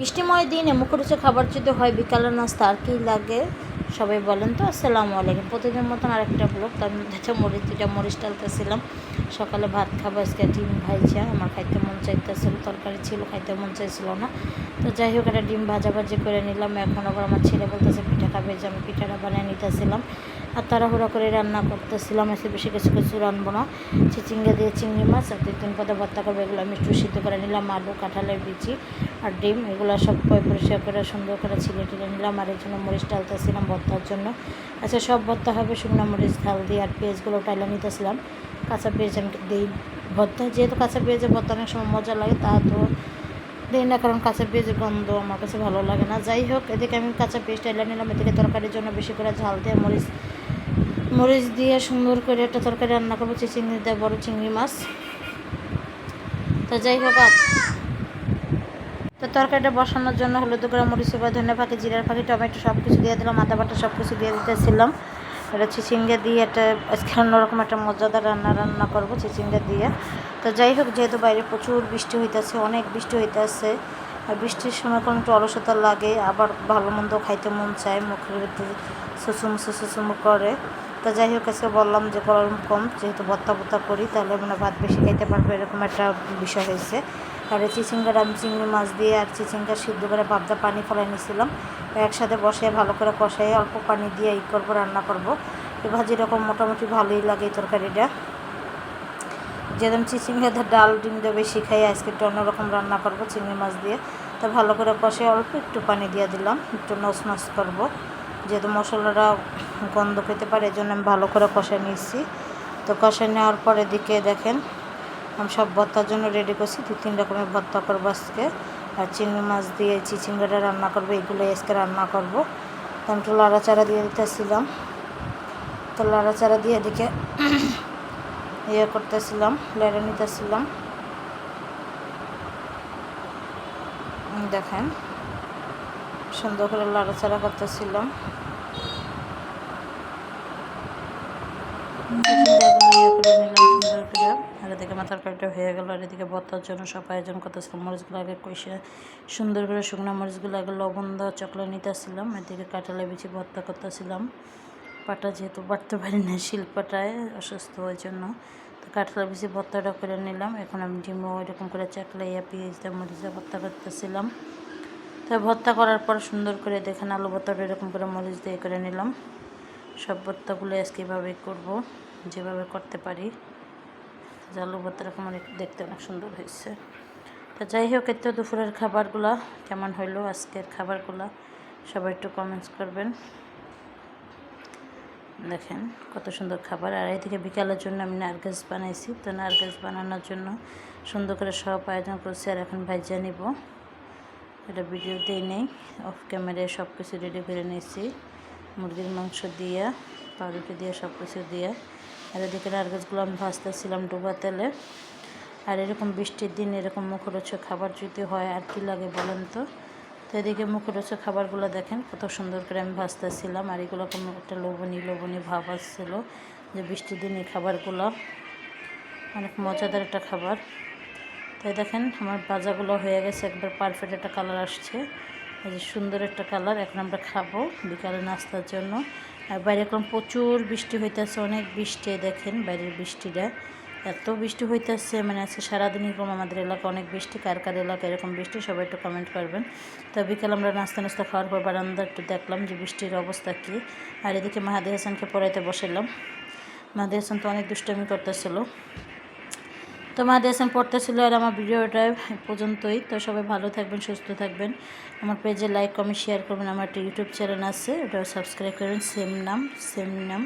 মিষ্টিময় দিনে মুখরোচক খাবার যদি হয়, বিকালের নাস্তা, আর কি লাগে? সবাই বলেন তো, আসসালামু আলাইকুম। প্রতিদিন মতন আরেকটা ব্লগ তার মধ্যে মরিচ দুটা মরিচ টালতেছিলাম। সকালে ভাত খাব, আজকে ডিম ভাইজা আমার খাইতে মন চাইতেছিল, তরকারি ছিল, খাইতে মন চাইছিল না। তো যাই হোক, একটা ডিম ভাজাভাজি করে নিলাম। এখন আবার আমার ছেলে বলতেছে, পিঠা খাবে, যে আমি পিঠাটা বানিয়ে নিতেছিলাম। তাড়াহুড়া করে রান্না করতেছিলাম, এসে বেশি কিছু কিছু রানবো না। চিচিঙ্গা দিয়ে চিংড়ি মাছ আর দুই তিন পদে ভর্তা করব, এগুলো আমি একটু সিদ্ধ করে নিলাম, আলু কাঁঠালের বিচি আর ডিম, এগুলো সব পরিষ্কার করে সুন্দর করে ছিলে টিলে নিলাম আর এই জন্য মরিচ ডালতেছিলাম ভর্তার জন্য। আচ্ছা সব ভর্তা হবে শুকনো মরিচ ঝাল দিয়ে আর পেঁয়াজগুলো টাইলে নিতেছিলাম। কাঁচা পেঁয়াজ আমি দিই ভর্তা, যেহেতু কাঁচা পেঁয়াজের ভর্তা অনেক সময় মজা লাগে, তা তো দিই না, কারণ কাঁচা পেঁয়াজের গন্ধ আমার কাছে ভালো লাগে না। যাই হোক, এদিকে আমি কাঁচা পেঁয়াজ টাইলে নিলাম, এদিকে তরকারির জন্য বেশি করে ঝাল দিয়ে মরিচ মরিচ দিয়ে সুন্দর করে একটা তরকারি রান্না করব চিংড়ি দিয়ে, বড় চিংড়ি মাছ। তো যাই হোক তো তরকারিটা বসানোর জন্য হলুদ গুঁড়া, মরিচ বা ধনে পাখি জিরার পাখি টমেটো সব কিছু দিয়ে দিলাম, আদা বাটা সব কিছু দিয়ে দিতেছিলাম। এটা চিচিঙ্গা দিয়ে একটা আজকে অন্যরকম একটা মজাদার রান্না রান্না করব চিচিঙ্গা দিয়ে। তো যাই হোক, যেহেতু বাইরে প্রচুর বৃষ্টি হইতেছে, অনেক বৃষ্টি হইতেছে, আর বৃষ্টির সময় কোনো একটু অলসতা লাগে, আবার ভালো মন্দ খাইতে মন চায়, মুখের ভিতরে সুসুম সুসুম করে। তো যাই হোক আজকে বললাম যে গরম কম, যেহেতু ভত্তা ভত্তা করি, তাহলে মানে ভাত বেশি খাইতে পারব এরকম একটা বিষয় হয়েছে। আর চিচিঙ্গার আমি চিংড়ি মাছ দিয়ে আর চিচিঙ্গা সিদ্ধ করে ভাবটা পানি ফলাই নিয়েছিলাম। একসাথে বসে ভালো করে কষাই অল্প পানি দিয়ে ই করব, রান্না করব। এই ভাজি এরকম মোটামুটি ভালোই লাগে এই তরকারিটা। যেরকম চিচিঙ্গাদের ডাল, ডিম দিয়ে বেশি খাই, আজকে একটু অন্যরকম রান্না করব চিংড়ি মাছ দিয়ে। তো ভালো করে কষে অল্প একটু পানি দিয়ে দিলাম, একটু নস নস করব। যেহেতু মশলাটা গন্ধ পেতে পারে, এই জন্য আমি ভালো করে কষে নিয়েছি। তো কষে নেওয়ার পর এদিকে দেখেন, আমি সব ভর্তার জন্য রেডি করছি, দু, তিন রকমের ভর্তা করব আজকে। আর চিংড়ি মাছ দিয়ে চিচিঙ্গাটা রান্না করব এগুলো আজকে রান্না করব। তো আমি একটু লাড়াচাড়া দিয়ে দিতেছিলাম। তো লাড়াচাড়া দিয়ে এদিকে ইয়ে করতেছিলাম, লেড়ে নিতেছিলাম। দেখেন, সুন্দর করে লাড়াচাড়া করতেছিলাম। আর এদিকে মাথার কাটা হয়ে গেল আর এদিকে ভর্তার জন্য সব আয়োজন করতেছিলাম মরিচগুলো আগে কষে সুন্দর করে শুকনো মরিচগুলো আগে লবণ দেওয়া চকলে নিতেছিলাম এদিকে কাঁঠালে বিচি ভর্তা করতেছিলাম পাটা যেহেতু বাড়তে পারি না শিল্পটায় অসুস্থ ওই জন্য তো কাঁঠালে বিচি ভর্তাটা করে নিলাম এখন আমি ডিমও এরকম করে চাকলে ইয়া পেঁয়াজ দিয়ে মরিচ দিয়ে ভর্তা করতেছিলাম তো ভর্তা করার পর সুন্দর করে দেখেন আলু ভর্তাটা এরকম করে মরিচ দিয়ে করে নিলাম সব ভর্তাগুলো আজকে এভাবে করব, যেভাবে করতে পারি। আলু ভর্তা এরকম অনেক দেখতে অনেক সুন্দর হয়েছে। তো যাই হোক, এত দুপুরের খাবারগুলা কেমন হইল আজকের খাবারগুলা সবাই একটু কমেন্টস করবেন। দেখেন কত সুন্দর খাবার। আর এইদিকে বিকালের জন্য আমি নারকেস বানাইছি। তো নারকেস বানানোর জন্য সুন্দর করে সব আয়োজন করছি আর এখন ভাইজা নিব। এটা ভিডিও দিই নেই অফ ক্যামেরায় সব কিছু রেডি করে নিয়েছি। মুরগির মাংস দিয়ে, পাউরুটি দিয়ে সব কিছু দিয়ে। আর এদিকে নারকেলগুলো আমি ভাজতেছিলাম ডুবা তেলে। আর এরকম বৃষ্টির দিন এরকম মুখরোচক খাবার যদি হয়, আর কি লাগে বলেন তো? তো এদিকে মুখরোচক খাবারগুলো দেখেন, কত সুন্দর করে আমি ভাজতেছিলাম। আর এগুলো কোনো একটা লবণী লবণী ভাব আসছিল যে বৃষ্টির দিন এই খাবারগুলো। অনেক মজাদার একটা খাবার। তাই দেখেন, আমার ভাজাগুলো হয়ে গেছে, একবার পারফেক্ট একটা কালার আসছে। এই যে সুন্দর একটা কালার এখন আমরা খাব বিকালে নাস্তার জন্য। আর বাইরে এখন প্রচুর বৃষ্টি হইতেছে, অনেক বৃষ্টি দেখেন বাইরের বৃষ্টিটা। এত বৃষ্টি হইতেছে মানে আজকে সারাদিন এরকম আমাদের এলাকা অনেক বৃষ্টি, কার কার এলাকা এরকম বৃষ্টি সবাই একটু কমেন্ট করবেন। তো বিকাল আমরা নাস্তা নাস্তা খাওয়ার পর বারান্দা একটু দেখলাম যে বৃষ্টির অবস্থা কী। আর এদিকে মাহাদি হাসানকে পড়াইতে বসালাম মাহাদি হাসান তো অনেক দুষ্টমি করতেছিল। তো মাহাদি হাসান পড়তেছিল আর আমার ভিডিওটা পর্যন্তই। তো সবাই ভালো থাকবেন, সুস্থ থাকবেন। আমার পেজে লাইক কমেন্ট শেয়ার করবেন। আমার একটা ইউটিউব চ্যানেল আছে ওটা সাবস্ক্রাইব করবেন সেম নাম সেম নাম।